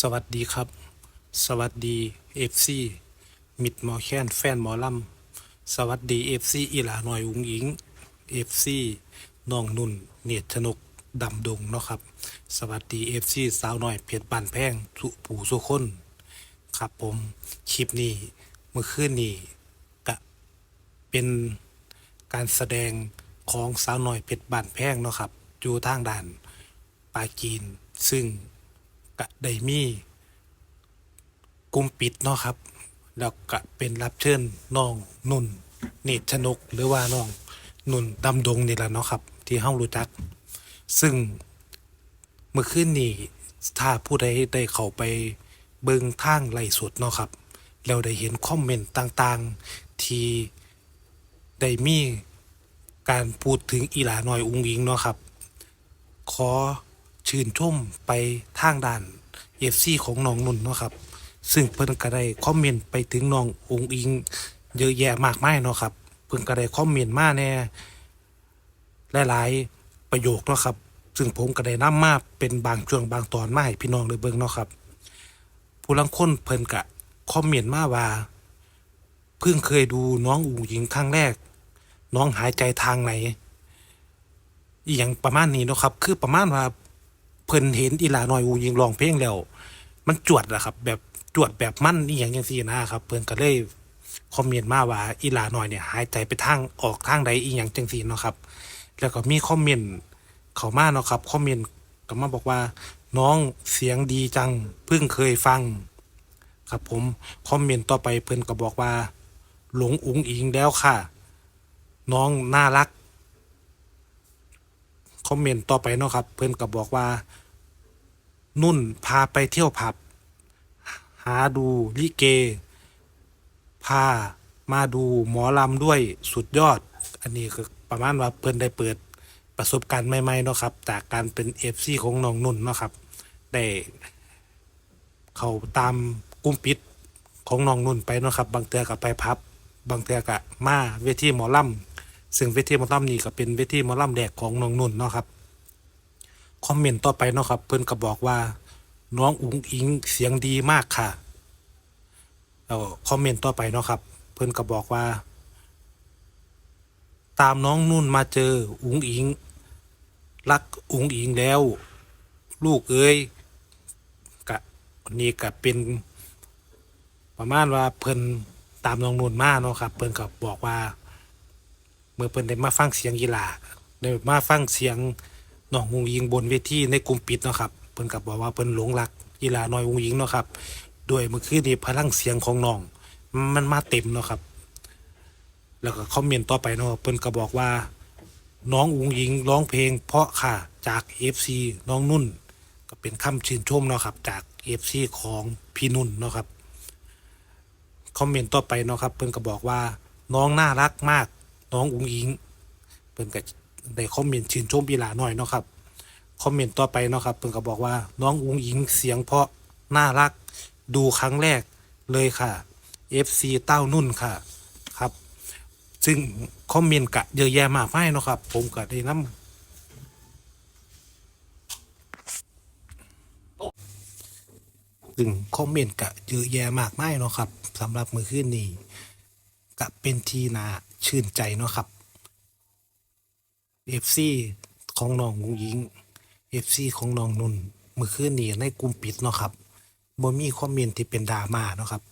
สวัสดีครับ สวัสดีเอฟซีมิดหมอแค้นแฟนหมอลำสวัสดีเอฟซีอีหลาหน่อยอุงอิงเอฟซีน้องนุ่น เนียดชนกดำดงเนาะครับ สวัสดีเอฟซีสาวหน่อยเพชรบานแพงสุปู่สุคน ครับผม คลิปนี้เมื่อคืนนี้กะเป็นการแสดงของสาวหน่อยเพชรบานแพงเนาะครับ อยู่ทางด่านปากีนซึ่ง กะได้มีกลุ่มปิดเนาะครับ แล้วก็เป็นรับเชิญน้องนุ่นเนตรชนก หรือว่าน้องนุ่นดำดงนี่แหละเนาะครับ ที่เฮารู้จัก ซึ่งเมื่อคืนนี้ถ้าผู้ใดได้เข้าไปเบิ่งทางไล่สดเนาะครับแล้วได้เห็นคอมเมนต์ต่างๆ ที่ได้มีการพูดถึงอีหลาน้อยอุงอิงเนาะครับ ขอชื่นชมไปทางด้าน เอฟซีของน้องนุ่นเนาะครับ ซึ่งเพิ่นก็ได้คอมเมนต์ไปถึงน้ององอิง เยอะแยะมากมายเนาะครับ เพิ่นก็ได้คอมเมนต์มาแน่หลายๆประโยคเนาะครับ ซึ่งผมก็ได้นำมาเป็นบางช่วงบางตอนมาให้พี่น้องได้เบิ่งเนาะครับ ผู้ลังคนเพิ่นก็คอมเมนต์มาว่าเพิ่งเคยดูน้องอุ๋งหญิงครั้งแรก น้องหายใจทางไหนอหย่างประมาณนี้เนาะครับ คือประมาณว่า เพิ่นเห็นอีหลาน้อยอูยิงร้องเพลงแล้ว มันจวดอะครับ แบบจวดแบบมั่นอีหยังจังซี่นะครับ เพิ่นก็เลยคอมเมนต์มาว่าอีหลาน้อยเนี่ยหายใจไปทางออกทางใดอีหยังจังซี่เนาะครับ แล้วก็มีคอมเมนต์เข้ามาเนาะครับคอมเมนต์ก็มาบอกว่า น้องเสียงดีจังเพิ่งเคยฟัง ครับผมคอมเมนต์ต่อไปเพิ่นก็บอกว่า หลงอุ๋งอิงแล้วค่ะ น้องน่ารัก อมเมนต์ต่อไปเนาะครับ เพื่อนก็บอกว่า นุ่นพาไปเที่ยวผับ หาดูลิเก พามาดูหมอลำด้วยสุดยอด อันนี้คือประมาณว่าเพื่อนได้เปิดประสบการณ์ใหม่ๆเนาะครับ จากการเป็นเอฟซีของน้องนุ่นเนาะครับได้เขาตามกลุ่มปิดของน้องนุ่นไปเนาะครับ บางเทือก็ไปพับ บางเทือก็มาเวทีหมอลำ ซึ่งเวทีมอลำนี่ก็เป็นเวทีมอลำแดกของน้องนุ่นเนาะครับคอมเมนต์ต่อไปเนาะครับ เพิ่นก็บอกว่า น้องอุ๋งอิงเสียงดีมากค่ะแล้วคอมเมนต์ต่อไปเนาะครับ เพิ่นก็บอกว่า ตามน้องนุ่นมาเจออุ๋งอิง รักอุ๋งอิงแล้ว ลูกเอ้ยกะนี่ก็เป็น ประมาณว่าเพิ่นตามน้องนุ่นมาเนาะครับ เพิ่นก็บอกว่า มื่อเพิ่นได้มาฟังเสียงกีฬาได้มาฟังเสียงน้องอุงยิงบนเวทีในกลุ่มปิดเนาะครับเพิ่นก็บอกว่าเพิ่นหลงรักกีฬาน้อยอุงยิงเนาะครับด้วยเมื่อคืนนี้พลังเสียงของน้องมันมาเต็มเนาะครับ แล้วก็คอมเมนต์ต่อไปเนาะเพิ่นก็บอกว่า น้องอุงยิงร้องเพลง เพราะค่ะจาก FC น้องนุ่น ก็เป็นคำชื่นชมเนาะครับจาก FC ของพี่นุ่นเนาะครับคอมเมนต์ต่อไปเนาะครับเพิ่นก็บอกว่าน้องน่ารักมาก น้องอุ้งอิงเพิ่นก็ได้คอมเมนต์ชื่นชมอีหลาหน่อยเนาะครับคอมเมนต์ต่อไปเนาะครับเพิ่นก็บอกว่าน้องอุ้งอิงเสียงเพราะน่ารักดูครั้งแรกเลยค่ะ FC เต้านุ่นค่ะครับ ซึ่งคอมเมนต์กะเยอะแยะมากมายเนาะครับ ผมก็ได้นำซึ่งคอมเมนต์กะเยอะแยะมากมายเนาะครับสำหรับมือคืนนี้ก็เป็นทีนา ชื่นใจเนาะครับเอฟซีของน้องงยิงเอฟซีของน้องนุ่นเมื่อคืนนี้ในกลุ่มปิดเนาะครับบ่มีคอมเมนต์ที่เป็นดราม่าเนาะครับ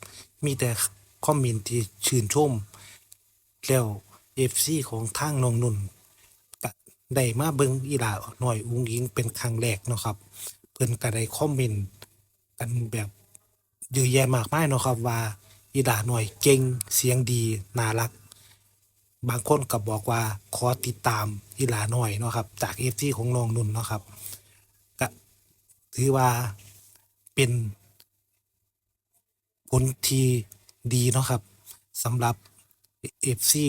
มีแต่คอมเมนต์ที่ชื่นชม แล้วเอฟซีของทางน้องนุ่นได้มาเบิ่งอีหลาหน่อยอุ้งยิงเป็นครั้งแรกเนาะครับ เพิ่นก็ได้คอมเมนต์กันแบบเยอะแยะมากมายเนาะครับว่าอีหลาหน่อยเก่งเสียงดีน่ารัก บางคนก็บอกว่าขอติดตามอีหลาหน่อยเนาะครับ จากเอฟซีของน้องนุ่นเนาะครับก็ถือว่าเป็นผลทีดีเนาะครับสำหรับเอฟซี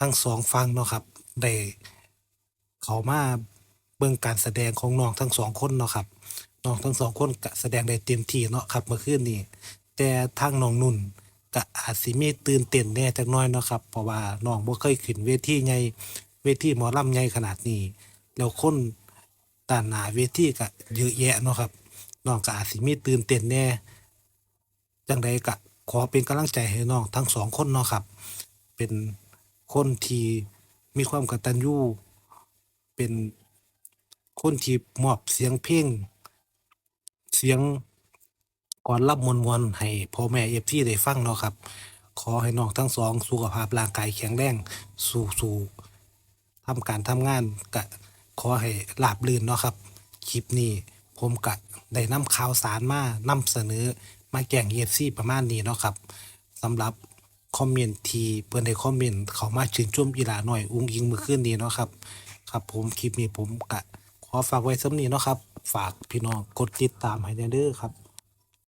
ทั้งสองฟังเนาะครับได้เขามาเบิ่งการแสดงของน้องทั้งสองคนเนาะครับน้องทั้งสองคนก็แสดงได้เต็มที่เนาะครับเมื่อคืนนี้แต่ทางน้องนุ่น ก็อาจสิมีตื่นเต้นแน่จักหน้อยเนาะครับเพราะว่าน้องบ่เคยขึ้นเวทีใหญ่เวทีหมอลำใหญ่ขนาดนี้ แล้วคนด้านหน้าเวทีก็เยอะแยะเนาะครับน้องก็อาจสิมีตื่นเต้นแน่จังใดก็ขอเป็นกำลังใจให้น้องทั้งสองคนเนาะครับ เป็นคนที่มีความกตัญญูเป็นคนที่มอบเสียงเพลงเสียง ก่อนรับมวลมวลให้พ่อแม่เอฟที่ได้ฟังเนาะครับ ขอให้น้องทั้งสองสุขภาพร่างกายแข็งแรงสู่สู่ทำการทำงานกะขอให้ราบรื่นเนาะครับ คลิปนี้ผมกะได้นำข่าวสารมานำเสนอมาแก่งเอฟซีประมาณนี้เนาะครับสำหรับคอมเมนต์ที่เพื่อนได้คอมเมนต์เขามาชื่นชมอีหลาหน่อยอุ้งอิงมื่อคืนนี้เนาะครับ ครับผมคลิปนี้ผมกะขอฝากไว้สำนี้เนาะครับ ฝากพี่น้องกดติดตามให้แน่เด้อครับ